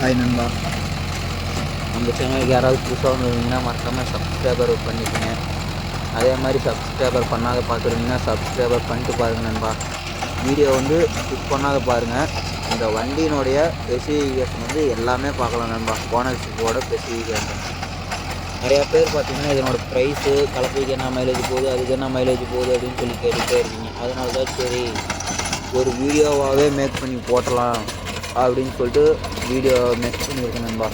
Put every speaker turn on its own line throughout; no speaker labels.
Hi நண்பா
நம்ம சேனலுக்கு யாராவது புதுசாக வந்துருந்தீங்கன்னா மறக்காமல் சப்ஸ்கிரைபர் பண்ணிக்கோங்க. அதே மாதிரி சப்ஸ்கிரைபர் பண்ணாத பார்த்துருந்தீங்கன்னா சப்ஸ்கிரைபர் பண்ணிட்டு பாருங்கள் நண்பா. வீடியோ வந்து ஸ்கிப் பண்ணாத பாருங்கள் இந்த வண்டியினுடைய ஸ்பெசிஃபிகேஷன் வந்து எல்லாமே பார்க்கலாம் நண்பா. ஓனர்ஷிப்போட ஸ்பெசிஃபிகேஷன் நிறையா பேர் பார்த்தீங்கன்னா இதனோட ப்ரைஸு கலப்பைக்கு என்ன மைலேஜ் போகுது அதுக்கு என்ன மைலேஜ் போகுது அப்படின்னு சொல்லி கேட்டுகிட்டே இருக்கீங்க. அதனால தான் சரி ஒரு வீடியோவாகவே மேக் பண்ணி போட்டலாம் அப்படின்னு சொல்லிட்டு வீடியோ மேக் பண்ணியிருக்கேன் நண்பா.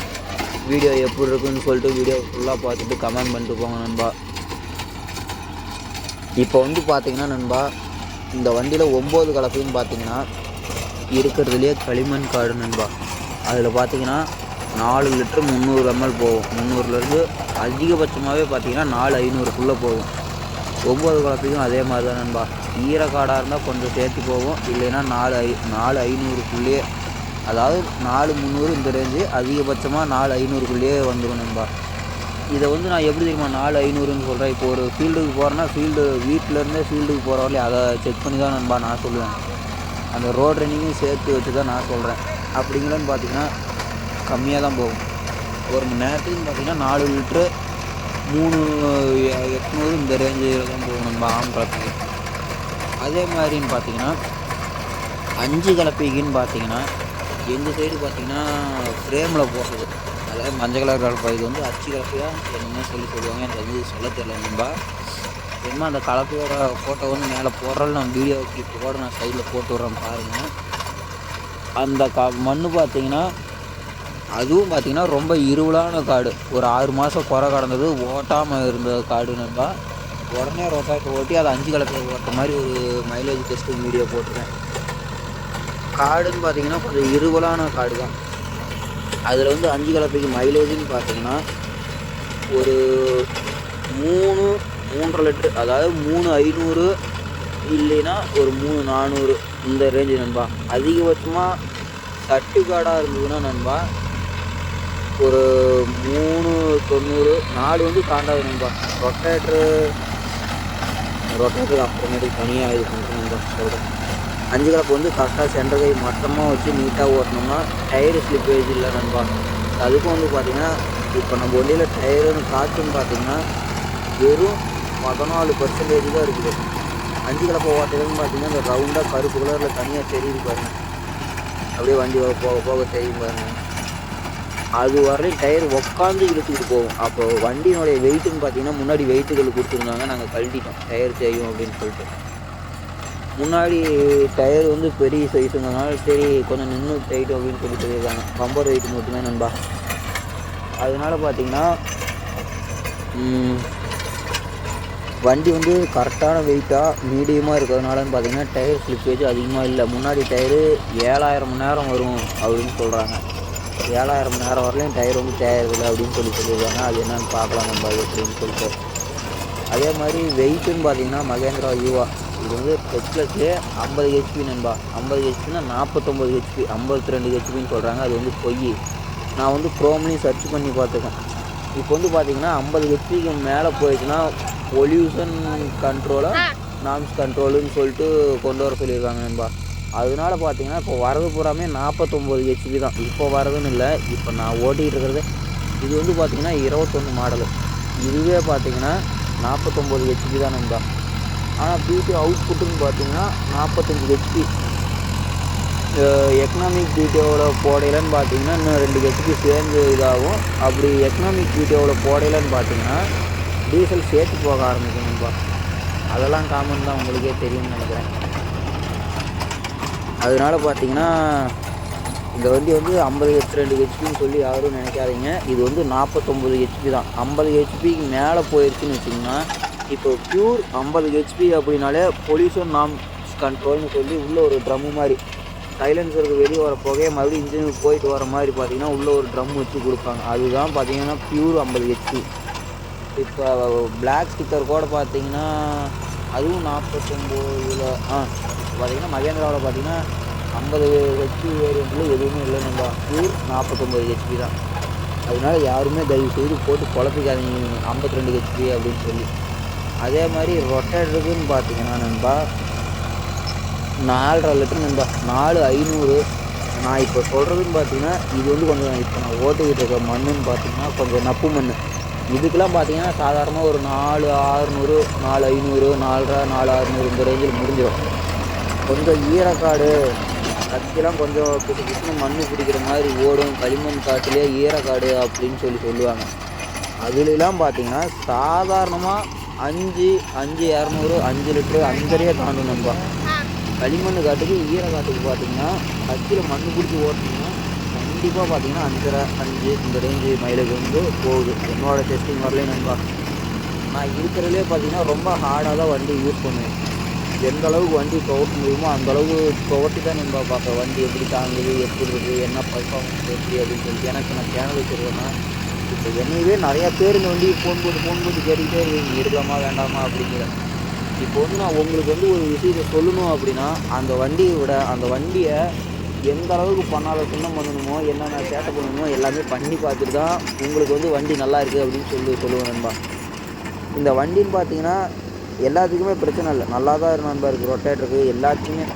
வீடியோ எப்படி இருக்குன்னு சொல்லிட்டு வீடியோ ஃபுல்லாக பார்த்துட்டு கமெண்ட் பண்ணிட்டு போங்க நண்பா. இப்போ வந்து பார்த்தீங்கன்னா நண்பா இந்த வண்டியில் ஒம்பது கலப்பையும் பார்த்தீங்கன்னா இருக்கிறதுலையே களிமண் காடு நண்பா. அதில் பார்த்தீங்கன்னா நாலு லிட்டரு முந்நூறு எம்எல் போகும். முந்நூறுலேருந்து அதிகபட்சமாகவே பார்த்தீங்கன்னா நாலு ஐநூறுக்குள்ளே போகும். ஒம்பது கலப்பையும் அதே மாதிரி தான் நண்பா. ஈரக்காடாக இருந்தால் கொஞ்சம் சேர்த்து போகும். இல்லைன்னா நாலு ஐ நாலு ஐநூறுக்குள்ளேயே அதாவது நாலு முந்நூறு இந்த ரேஞ்சு அதிகபட்சமாக நாலு ஐநூறுக்குள்ளேயே வந்துடும் நண்பா. இதை வந்து நான் எப்படி தெரியுமா நாலு ஐநூறுன்னு சொல்கிறேன் இப்போ ஒரு ஃபீல்டுக்கு போகிறேன்னா ஃபீல்டு வீட்டிலேருந்தே ஃபீல்டுக்கு போகிற வரலையும் அதை செக் பண்ணி தான் நண்பா நான் சொல்லுவேன். அந்த ரோட் ரன்னிங்கும் சேர்த்து வச்சு தான் நான் சொல்கிறேன் அப்படிங்களான்னு பார்த்தீங்கன்னா கம்மியாக தான் போகும். ஒரு மணி நேரத்துக்கு பார்த்தீங்கன்னா நாலு லிட்ரு மூணு எட்நூறு இந்த ரேஞ்சில் தான் போகும் நண்பா ஆம் அதே மாதிரின்னு பார்த்தீங்கன்னா அஞ்சு கலப்பைக்குன்னு பார்த்தீங்கன்னா எங்கள் சைடு பார்த்தீங்கன்னா ஃப்ரேமில் போடுறது அதாவது மஞ்சள் கலர் கலப்பா இது வந்து அச்சு கலப்பையா என்னென்ன சொல்லி சொல்லுவாங்க. எனக்கு வந்து சொல்ல தெரியல நண்பா. என்னமோ அந்த கலப்பையோட ஃபோட்டோ வந்து மேலே போடுறது நான் வீடியோ கிளிப்போட நான் சைடில் போட்டு விட்றேன் பாருங்கள் அந்த க மண் பார்த்திங்கன்னா அதுவும் பார்த்திங்கன்னா ரொம்ப இருவலான காடு. ஒரு ஆறு மாதம் குறை கடந்தது ஓட்டாமல் இருந்த காடு நண்பா. உடனே ரொட்டாட்டர் ஓட்டி அதை அஞ்சு கலப்பை ஓட்டுற மாதிரி ஒரு மைலேஜ் டெஸ்ட்டு வீடியோ போட்டுருக்கேன். காடுன்னு பார்த்தீங்கன்னா கொஞ்சம் இருவலான காடு தான். அதில் வந்து அஞ்சு கலப்பைக்கு மைலேஜ்னு பார்த்தீங்கன்னா ஒரு மூணு மூன்றரை லிட்ரு அதாவது மூணு ஐநூறு இல்லைன்னா ஒரு மூணு நானூறு இந்த ரேஞ்சு நண்பா. அதிகபட்சமாக தட்டு காடாக இருந்ததுன்னா நண்பா ஒரு மூணு தொண்ணூறு நாலு வந்து தாண்டாது நண்பா. ரொட்டேட்ரு ரொட்டேட்டர் அப்புறமேட்டுக்கு தனியாக இது பண்ணுறேன் நண்பா சொல்கிறேன் அஞ்சு கலப்பு வந்து கரெக்டாக சென்டர் கை மட்டமாக வச்சு நீட்டாக ஓட்டணும்னா டயரு ஸ்லிப்பேஜ் இல்லை நண்பா. அதுக்கும் வந்து பார்த்திங்கன்னா இப்போ நம்ம வண்டியில் டயருன்னு காற்றுன்னு பார்த்தீங்கன்னா வெறும் பதினாலு பர்சன்டேஜ் தான் இருக்குது. அஞ்சு கலப்பை ஓட்டுறதுன்னு பார்த்தீங்கன்னா இந்த ரவுண்டாக கருப்பு கலரில் தனியாக தெரியுது பாருங்க. அப்படியே வண்டி போக போக தெரியும் பாருங்கள் அது வரையும் டயர் உட்காந்து இழுத்துக்கிட்டு போகும். அப்போ வண்டியினுடைய வெயிட்டுன்னு பார்த்தீங்கன்னா முன்னாடி வெயிட்டுகள் கொடுத்துருந்தாங்க. நாங்கள் கழட்டிட்டோம். டயர் செய்யும் அப்படின்னு சொல்லிட்டு. முன்னாடி டயர் வந்து பெரிய சைஸுங்கிறனால சரி கொஞ்சம் நின்று டைட்டும் அப்படின்னு சொல்லி சொல்லியிருக்காங்க பம்பர் வெயிட் மட்டுமே நண்பா. அதனால பார்த்தீங்கன்னா வண்டி வந்து கரெக்டான வெயிட்டாக மீடியமாக இருக்கிறதுனாலன்னு பார்த்தீங்கன்னா டயர் ஸ்லிப்பேஜ் அதிகமாக இல்லை. முன்னாடி டயரு ஏழாயிரம் மணி நேரம் வரும் அப்படின்னு சொல்கிறாங்க ஏழாயிரம் மணி நேரம் வரலையும் டயர் வந்து தேவையில்லை அப்படின்னு சொல்லி சொல்லியிருக்காங்க. அது என்னன்னு பார்க்கலாம் நம்ம அப்படின்னு சொல்லிட்டு. அதே மாதிரி வெயிட்டுன்னு பார்த்தீங்கன்னா மகேந்திரா யூவா. இது வந்து டெக்லஸ்லேயே ஐம்பது ஹெச்பி நண்பா. ஐம்பது ஹெச்பினா நாற்பத்தொம்பது ஹெச்பி ஐம்பத்தி ரெண்டு ஹெச்பின்னு சொல்கிறாங்க அது வந்து பொய். நான் வந்து க்ரோம்லேயும் சர்ச் பண்ணி பார்த்துருக்கேன். இப்போ வந்து பார்த்தீங்கன்னா ஐம்பது ஹெச்பிக்கு மேலே போயிடுச்சுன்னா பொல்யூஷன் கண்ட்ரோலாக நாம்ஸ் கண்ட்ரோலுன்னு சொல்லிட்டு கொண்டு வர சொல்லியிருக்காங்க நண்பா. அதனால பார்த்தீங்கன்னா இப்போ வரது பூராமே நாற்பத்தொம்போது ஹெச்பி தான். இப்போ வரதுன்னு இல்லை இப்போ நான் ஓட்டிகிட்டு இருக்கிறது. இது வந்து பார்த்தீங்கன்னா இருபத்தொன்று மாடலு இதுவே பார்த்தீங்கன்னா நாற்பத்தொம்போது ஹெச்பி தான் நண்பா. ஆனால் பிடி அவுட்புட்டுன்னு பார்த்தீங்கன்னா நாற்பத்தஞ்சு ஹெச்பி எக்கனாமிக் பிடிஓவில் போடையிலன்னு பார்த்தீங்கன்னா இன்னும் ரெண்டு ஹெச்பி சேர்ந்து இதாகும். அப்படி எக்கனாமிக் பிடிஓவில் போடையிலன்னு பார்த்தீங்கன்னா டீசல் சேர்த்து போக ஆரம்பிக்கும் நண்பா அதெல்லாம் காமன் தான் உங்களுக்கே தெரியும்னு நினைக்கிறேன். அதனால பார்த்தீங்கன்னா இந்த வண்டி வந்து ஐம்பது ஹெச் ரெண்டு ஹெச்பின்னு சொல்லி யாரும் நினைக்காதீங்க. இது வந்து நாற்பத்தொம்பது ஹெச்பி தான். ஐம்பது ஹெச்பிக்கு மேலே போயிடுச்சுன்னு வச்சிங்கன்னா இப்போ ப்யூர் ஐம்பது ஹெச்பி அப்படின்னாலே பொல்யூஷன் நாம் கண்ட்ரோல்னு சொல்லி உள்ளே ஒரு ட்ரம்மு மாதிரி. சைலன்சருக்கு வெளியே வர புகையை மறுபடியும் இன்ஜினுக்கு போயிட்டு வர மாதிரி பார்த்தீங்கன்னா உள்ளே ஒரு ட்ரம் வச்சு கொடுப்பாங்க. அதுதான் பார்த்தீங்கன்னா ப்யூர் ஐம்பது ஹெச்பி இப்போ பிளாக் ஸ்டிக்கர் கூட பார்த்தீங்கன்னா அதுவும் நாற்பத்தொம்போதில் ஆ பார்த்திங்கன்னா பார்த்தீங்கன்னா மகேந்திராவில் பார்த்தீங்கன்னா ஐம்பது ஹெச்பி வேரியண்ட்டில் எதுவுமே இல்லைன்னு தான் ப்யூர் நாற்பத்தொம்பது ஹெச்பி தான். அதனால யாருமே தயவு செய்து போட்டு குழப்பிக்காதீங்க. ஐம்பத்தி ரெண்டு ஹெச்பி அப்படின்னு சொல்லி. அதே மாதிரி ரொட்டேட்டருக்குன்னு பார்த்தீங்கன்னா நண்பா நாலரை லிட்டர் நண்பா நாலு ஐநூறு. நான் இப்போ சொல்கிறதுன்னு பார்த்தீங்கன்னா இது வந்து கொஞ்சம் இப்போ நான் ஓட்டிக்கிட்டு இருக்க மண்ணுன்னு பார்த்தீங்கன்னா கொஞ்சம் நப்பு மண் இதுக்கெல்லாம் பார்த்தீங்கன்னா சாதாரணமாக ஒரு நாலு ஆறுநூறு நாலு ஐநூறு நாலரை நாலு ஆறுநூறு இந்த ரேஞ்சில் முடிஞ்சிடும். கொஞ்சம் ஈரக்காடு கத்திலாம் கொஞ்சம் பிசு பிசுன்னு மண் பிடிக்கிற மாதிரி ஓடும். களிமண் காட்டிலே ஈரக்காடு அப்படின்னு சொல்லி சொல்லுவாங்க. அதுலலாம் பார்த்தீங்கன்னா சாதாரணமாக அஞ்சு அஞ்சு இரநூறு அஞ்சு லிட்ரு அஞ்சரையே தாண்டும் நம்ம. களிமண் காட்டுக்கு ஈர காட்டுக்கு பார்த்தீங்கன்னா கத்தியில் மண் பிடிச்சி ஓட்டிங்கன்னா கண்டிப்பாக பார்த்தீங்கன்னா அஞ்சரை அஞ்சு இந்த ரேஞ்சு மைலேஜ் வந்து போகுது. என்னோட டெஸ்டிங் வரலையும் நண்பா. நான் இருக்கிறதுலே பார்த்தீங்கன்னா ரொம்ப ஹார்டாக தான் வண்டி யூஸ் பண்ணுவேன். எந்த அளவுக்கு வண்டி துவட்ட முடியுமோ அந்த அளவுக்கு துவட்டி தான் நம்ம பார்ப்பேன். வண்டி எப்படி தாங்குது எப்படி இருக்குது என்ன பர்ஃபார்மன்ஸ் எப்படி அப்படின்னு சொல்லிட்டு. எனக்கு நான் சேனல் வச்சுருக்கேன்னா இப்போ என்னையவே நிறையா பேர் இந்த வண்டி ஃபோன் போட்டு ஃபோன் போட்டு கேட்டுக்கிட்டே இருக்கீங்க. எடுக்கலாமா வேண்டாமா அப்படிங்கிற. இப்போ வந்து நான் உங்களுக்கு வந்து ஒரு விஷயத்தை சொல்லணும் அப்படின்னா அந்த வண்டியை விட அந்த வண்டியை எந்த அளவுக்கு பண்ணாத சுண்ணம் பண்ணணுமோ என்னென்ன சேட்டை பண்ணணுமோ எல்லாமே பண்ணி பார்த்துட்டு தான் உங்களுக்கு வந்து வண்டி நல்லா இருக்குது அப்படின்னு சொல்லி சொல்லுவேன் நண்பா. இந்த வண்டின்னு பார்த்தீங்கன்னா எல்லாத்துக்குமே பிரச்சனை இல்லை. நல்லா தான் இருக்கும் நண்பா. இருக்குது ரொட்டேட்டருக்கு எல்லாத்துக்குமே.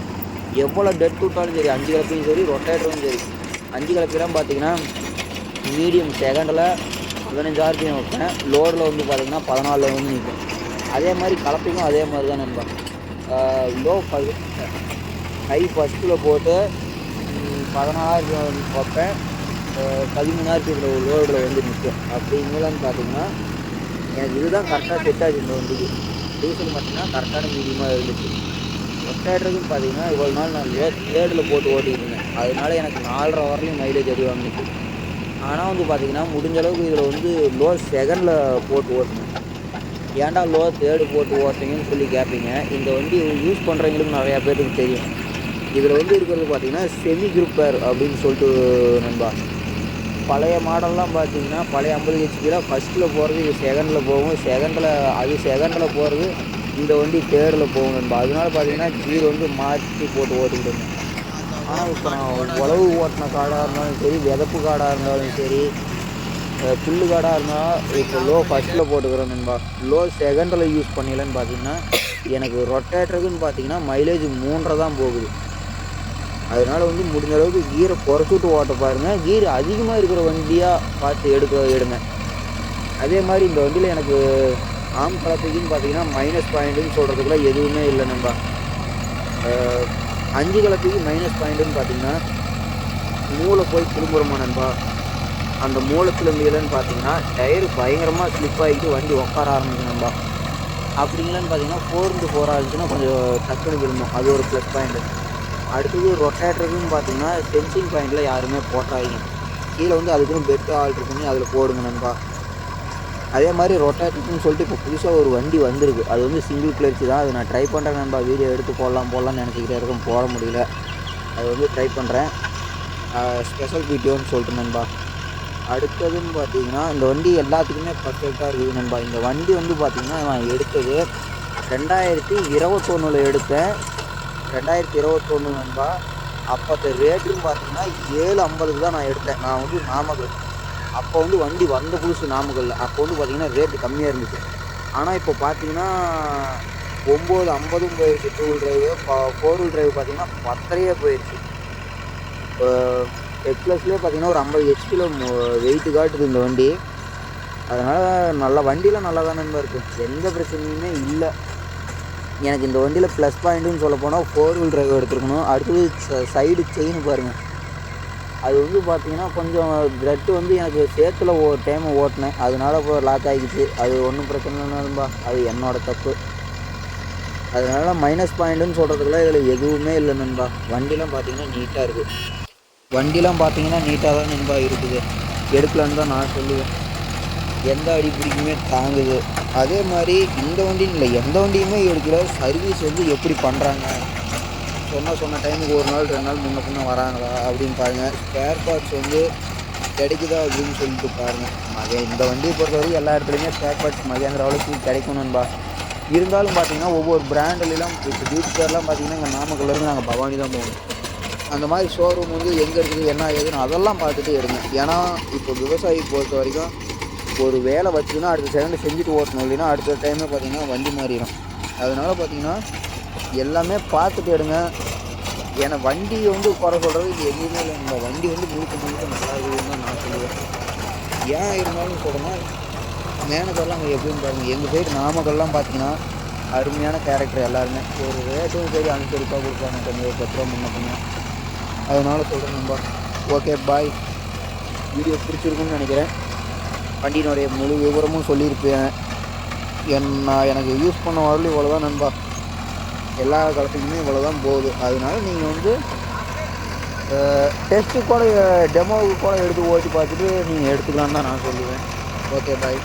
எவ்வளோ டெட் விட்டாலும் சரி அஞ்சு கலப்பையும் சரி ரொட்டேட்டரும் சரி. அஞ்சு கலப்பையெல்லாம் பார்த்தீங்கன்னா மீடியம் செகண்டில் பதினஞ்சு ஆர்பிஎம் வைப்பேன். லோடில் வந்து பார்த்திங்கன்னா பதினாலில் வந்து நிற்கும் அதே மாதிரி கலப்பையும் அதே மாதிரி தான் நண்பா லோ ஹை ஃபஸ்ட்டில் போட்டு பதினாறு வைப்பேன். பதிமூணாயிரத்தி லோடில் வந்து நிற்கும் அப்படிங்கலான்னு பார்த்தீங்கன்னா எனக்கு இதுதான் கரெக்டாக செட் ஆச்சு இந்த வண்டிக்கு. டீசல் பார்த்தீங்கன்னா கரெக்டான மீடியமாக இருந்துச்சு. ஒட்டாயிரத்துக்கும் பார்த்தீங்கன்னா இவ்வளோ நாள் நான் லேட் தேர்டில் போட்டு ஓட்டிட்டு இருந்தேன். அதனால எனக்கு நாலரை வரலையும் மைலேஜ் அடி வாங்கிச்சு ஆனால் வந்து பார்த்தீங்கன்னா முடிஞ்ச அளவுக்கு இதில் வந்து லோ செகண்டில் போட்டு ஓட்டணும். ஏன்டா லோ தேர்டு போட்டு ஓட்டுறீங்கன்னு சொல்லி கேட்பீங்க இந்த வண்டி யூஸ் பண்ணுறவங்களுக்கு நிறையா பேருக்கு தெரியும். இதில் வந்து இருக்கிறது பார்த்தீங்கன்னா செமி குரூப்பர் அப்படின்னு சொல்லிட்டு நண்பா. பழைய மாடல்லாம் பார்த்தீங்கன்னா பழைய ஐம்பது ஹெச்பியில் ஃபஸ்ட்டில் போகிறது இது செகண்டில் போகும். செகண்டில் அது செகண்டில் போகிறது இந்த வண்டி தேர்டில் போகும் நண்பா. அதனால பார்த்தீங்கன்னா கீர் வந்து மாற்றி போட்டு ஓட்டிக்கிட்டு இருந்தேன் ஆனால் இப்போ நான் உழவு ஓட்டின காடாக இருந்தாலும் சரி விதப்பு காடாக இருந்தாலும் சரி புல்லு காடாக இருந்தால் இப்போ லோ ஃபஸ்ட்டில் போட்டுக்கிறேன் நண்பா லோ செகண்டில் யூஸ் பண்ணிடலன்னு பார்த்தீங்கன்னா எனக்கு ரொட்டேட்டருக்குன்னு பார்த்தீங்கன்னா மைலேஜ் மூன்றரை தான் போகுது. அதனால் வந்து முடிஞ்ச அளவுக்கு கீரை குறைச்சிட்டு ஓட்ட பாருங்கள் கீர் அதிகமாக இருக்கிற வண்டியாக பார்த்து எடுக்க எடுங்க. அதே மாதிரி இந்த வண்டியில் எனக்கு ஆம் கலப்பைக்குன்னு பார்த்தீங்கன்னா மைனஸ் பாயிண்ட்டுன்னு சொல்கிறதுக்குலாம் எதுவுமே இல்லை நண்பா. அஞ்சு கலத்துக்கு மைனஸ் பாயிண்ட்டுன்னு பார்த்தீங்கன்னா மூளை போய் திரும்புகிறோமா நண்பா? அந்த மூளை திரும்பியலன்னு பார்த்தீங்கன்னா டயர் பயங்கரமாக ஸ்லிப் ஆகிட்டு வண்டி உட்கார ஆரம்பிச்சு நண்பா. அப்படிங்களான்னு பார்த்தீங்கன்னா ஃபோர் இன்ட்டு ஃபோர் கொஞ்சம் டக்குனு விழுணும் அது ஒரு ப்ளஸ் பாயிண்ட்டு அடுத்தது ரொட்டேட்டருக்குன்னு பார்த்தீங்கன்னா சென்சிங் பாயிண்டில் யாருமே போட்டாதீங்க. கீழே வந்து அதுக்குன்னு பெட்டு ஆல்ட்ரு பண்ணி அதில் போடுங்க நண்பா. அதே மாதிரி ரொட்டேட்டருக்குன்னு சொல்லிட்டு இப்போ புதுசாக ஒரு வண்டி வந்திருக்கு. அது வந்து சிங்கிள் கிளர்ச்சி தான். அது நான் ட்ரை பண்ணுறேன் நண்பா. வீடியோ எடுத்து போடலாம் போடலாம்னு நினச்சிக்கிட்டே இருக்கேன். போட முடியல. அது வந்து ட்ரை பண்ணுறேன் ஸ்பெஷல் வீடியோன்னு சொல்லிட்டு நண்பா. அடுத்ததுன்னு பார்த்தீங்கன்னா இந்த வண்டி எல்லாத்துக்குமே பர்ஃபெக்டாக இருக்குது நண்பா. இந்த வண்டி வந்து பார்த்திங்கன்னா நான் எடுத்தது ரெண்டாயிரத்தி இருபத்தொன்னில் எடுத்தேன். ரெண்டாயிரத்தி இருபத்தொன்று நண்பா. அப்போ ரேட்டுன்னு பார்த்தீங்கன்னா ஏழு ஐம்பதுக்கு தான் நான் எடுத்தேன். நான் வந்து நாமக்கல். அப்போ வந்து வண்டி வந்த புதுசு நாமக்கல் அப்போ வந்து பார்த்தீங்கன்னா ரேட்டு கம்மியாக இருந்துச்சு. ஆனால் இப்போ பார்த்தீங்கன்னா ஒம்பது ஐம்பதும் போயிடுச்சு two wheel drive four wheel drive பார்த்தீங்கன்னா பத்தரையே போயிடுச்சு இப்போ எக்ஸ்ப்ளஸ்லேயே பார்த்தீங்கன்னா ஒரு ஐம்பது ஹெச்பியில் வெயிட்டு காட்டுது இந்த வண்டி. அதனால் நல்ல வண்டியில் நல்லா தான் இருக்குது எந்த பிரச்சனையுமே இல்லை. எனக்கு இந்த வண்டியில் ப்ளஸ் பாயிண்ட்டுன்னு சொல்ல போனால் ஃபோர் வீல் டிரைவ் எடுத்துருக்கணும். அடுத்தது சைடு செயின் பாருங்கள் அது வந்து பார்த்தீங்கன்னா கொஞ்சம் த்ரெட்டு வந்து எனக்கு சேத்துல ஒரு டைம் ஓட்டினேன். அதனால இப்போ லாக் ஆகிடுச்சு. அது ஒன்றும் பிரச்சனை இல்லைன்பா அது என்னோட தப்பு. அதனால் மைனஸ் பாயிண்ட்டுன்னு சொல்கிறதுக்குலாம் இதில் எதுவுமே இல்லை நண்பா. வண்டிலாம் பார்த்தீங்கன்னா நீட்டாக இருக்குது வண்டிலாம் பார்த்தீங்கன்னா நீட்டாக தான் நண்பா இருக்குது. எடுக்கலான்னு தான் நான் சொல்லுவேன். எந்த அடிப்பிடிக்குமே தாங்குது. அதே மாதிரி இந்த வண்டின்னு இல்லை எந்த வண்டியுமே எடுக்கல. சர்வீஸ் வந்து எப்படி பண்ணுறாங்க சொன்ன சொன்ன டைமுக்கு ஒரு நாள் ரெண்டு நாள் முன்ன பின்ன வராங்களா அப்படின்னு பாருங்கள் ஸ்பேர் பார்ட்ஸ் வந்து கிடைக்குதா அப்படின்னு சொல்லிட்டு பாருங்கள் மகே இந்த வண்டியை பொறுத்தவரைக்கும் எல்லா இடத்துலையுமே ஸ்பேர் பார்ட்ஸ் மகேந்திர அளவுக்கு கிடைக்கும் இருந்தாலும் பார்த்தீங்கன்னா ஒவ்வொரு பிராண்ட்லாம் இப்போ பியூட்டி கார்லாம் பார்த்தீங்கன்னா இங்கே நாமக்கல்லேருந்து நாங்கள் பவானி தான் போகணும் அந்த மாதிரி ஷோரூம் வந்து எங்கே இருக்குது என்ன ஏதுன்னு அதெல்லாம் பார்த்துட்டு எடுங்க ஏன்னா இப்போ விவசாயி பொறுத்த வரைக்கும் ஒரு வேலை வச்சுன்னா அடுத்த செகண்ட் செஞ்சுட்டு ஓட்டணும். இல்லைன்னா அடுத்த டைமே பார்த்தீங்கன்னா வண்டி மாறிடும். அதனால் பார்த்தீங்கன்னா எல்லாமே பார்த்துட்டு எடுங்க. ஏன்னா வண்டி வந்து குறை சொல்கிறது இது எங்கேயுமே இல்லை. இந்த வண்டி வந்து முழுக்க முழுக்க நல்லா இருக்குதுன்னு தான் நான் சொல்லுவேன். ஏன் இருந்தாலும் சொல்கிறேன்னா மேனேஜர்லாம் அங்கே எப்படின்னு பாருங்கள் எங்கள் சைடு நாமக்கல்லாம் பார்த்தீங்கன்னா அருமையான கேரக்டர் எல்லாருமே. ஒரு ரேட்டும் சரி அனுசரிப்பாக கொடுப்பாங்க. கொஞ்சம் ஒரு பத்து ரூபா முன்ன பண்ண அதனால சொல்கிறேன் நம்ப ஓகே பாய் வீடியோ பிடிச்சிருக்குன்னு நினைக்கிறேன். வண்டியினுடைய முழு விவரமும் சொல்லியிருப்பேன். என் நான் எனக்கு யூஸ் பண்ண வரலையும் இவ்வளோதான் நண்பா. எல்லா காலத்துக்குமே இவ்வளோ தான் போகுது. அதனால நீங்கள் வந்து டெஸ்ட்டு கூட டெமோவுக்கு கூட எடுத்து ஓட்டி பார்த்துட்டு நீங்கள் எடுத்துக்கலான்னு தான் நான் சொல்லுவேன். Okay bye